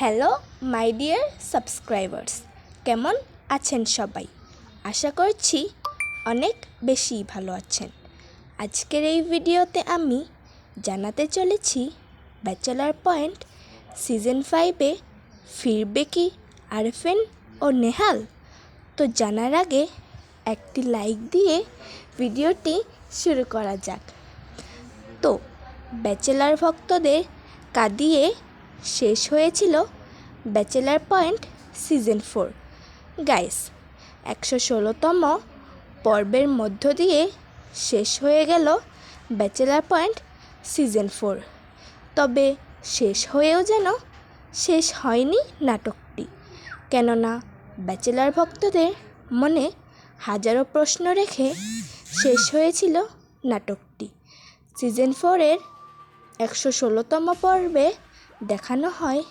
Hello, my dear subscribers. কেমন আছেন সবাই? আশা করছি অনেক বেশি ভালো আছেন। আজকের এই ভিডিওতে আমি জানাতে চলেছি ব্যাচেলার পয়েন্ট সিজন ফাইভে ফিরবে কি আরফেন ও নেহাল? তো জানার আগে একটি লাইক দিয়ে ভিডিওটি শুরু করা যাক। তো ব্যাচেলার ভক্তদের কাঁদিয়ে শেষ হয়েছিল bachelor point season four. Guys, একশো ষোলোতম পর্বের মধ্য দিয়ে শেষ হয়ে গেল ব্যাচেলার পয়েন্ট সিজন ফোর। তবে শেষ হয়েও যেন শেষ হয়নি নাটকটি, কেননা ব্যাচেলার ভক্তদের মনে হাজারো প্রশ্ন রেখে শেষ হয়েছিল নাটকটি। সিজন ফোরের একশো ষোলোতম পর্বে দেখানো হয়।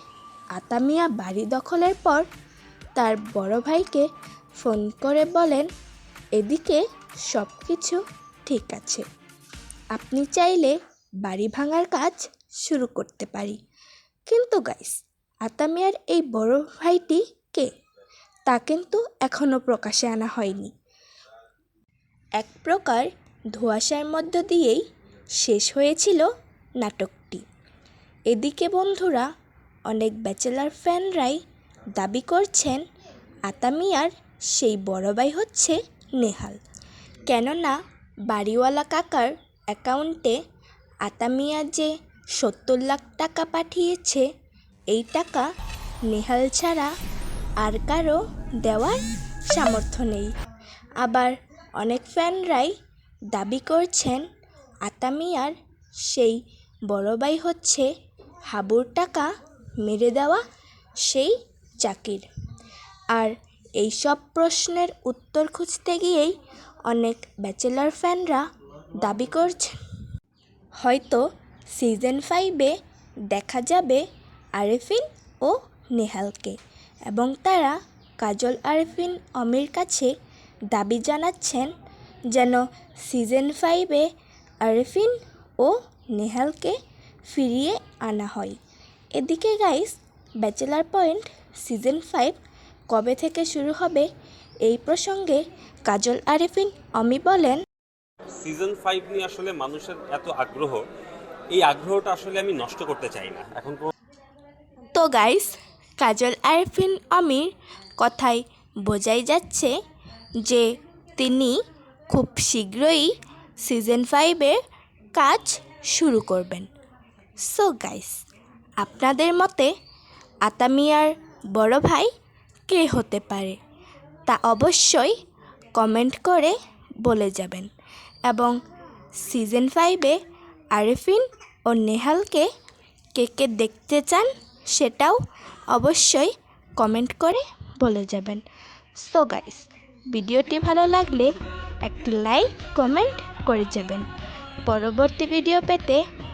আতামিয়া বাড়ি দখলের পর তার বড় ভাইকে ফোন করে বলেন, এদিকে সব কিছু ঠিক আছে। আপনি চাইলে বাড়ি ভাঙার কাজ শুরু করতে পারি। কিন্তু গাইস আতামিয়ার এই বড় ভাইটি কে? তা কিন্তু এখনও প্রকাশে আনা হয়নি। এক প্রকার ধোঁয়াশার মধ্য দিয়েই শেষ হয়েছিল নাটকটি এদিকে বন্ধুরা, অনেক ব্যাচেলার ফ্যানরাই দাবি করছেন আতামিয়ার সেই বড় ভাই হচ্ছে নেহাল। কেননা, বাড়িওয়ালা কাকার অ্যাকাউন্টে আতামিয়া যে সত্তর লাখ টাকা পাঠিয়েছে, এই টাকা নেহাল ছাড়া আর কারও দেওয়ার সামর্থ্য নেই। আবার অনেক ফ্যানরাই দাবি করছেন আতামিয়ার সেই বড় ভাই হচ্ছে হাবুর টাকা মেরে দেওয়া সেই চাকির। আর এই সব প্রশ্নের উত্তর খুঁজতে গিয়েই অনেক ব্যাচেলার ফ্যানরা দাবি করছেন। হয়তো সিজন ফাইভে দেখা যাবে আরেফিন ও নেহালকে এবং তারা কাজল আরেফিন অমির কাছে দাবি জানাচ্ছেন যেন সিজন ফাইভে আরেফিন ও নেহালকে ফিরিয়ে আনা হয়। এদিকে guys bachelor point season five কবে থেকে শুরু হবে? এই প্রসঙ্গে কাজল আরেফিন অমি বলেন সিজন ফাইভ নিয়ে আসলে মানুষের এত আগ্রহ এই আগ্রহটা আসলে আমি নষ্ট করতে চাই না। এখন তো গাইস কাজল আরফিন অমির কথায় বোঝাই যাচ্ছে যে তিনি খুব শীঘ্রই সিজন ফাইভের কাজ শুরু করবেন। সো গাইস আপনাদের মতে আতামিয়ার বড় ভাই কে হতে পারে? তা অবশ্যই কমেন্ট করে বলে যাবেন। এবং সিজন ফাইভে আরেফিন ও নেহালকে কে কে দেখতে চান সেটাও অবশ্যই কমেন্ট করে বলে যাবেন। সো গাইস ভিডিওটি ভালো লাগলে একটি লাইক, কমেন্ট করে যাবেন। পরবর্তী ভিডিও পেতে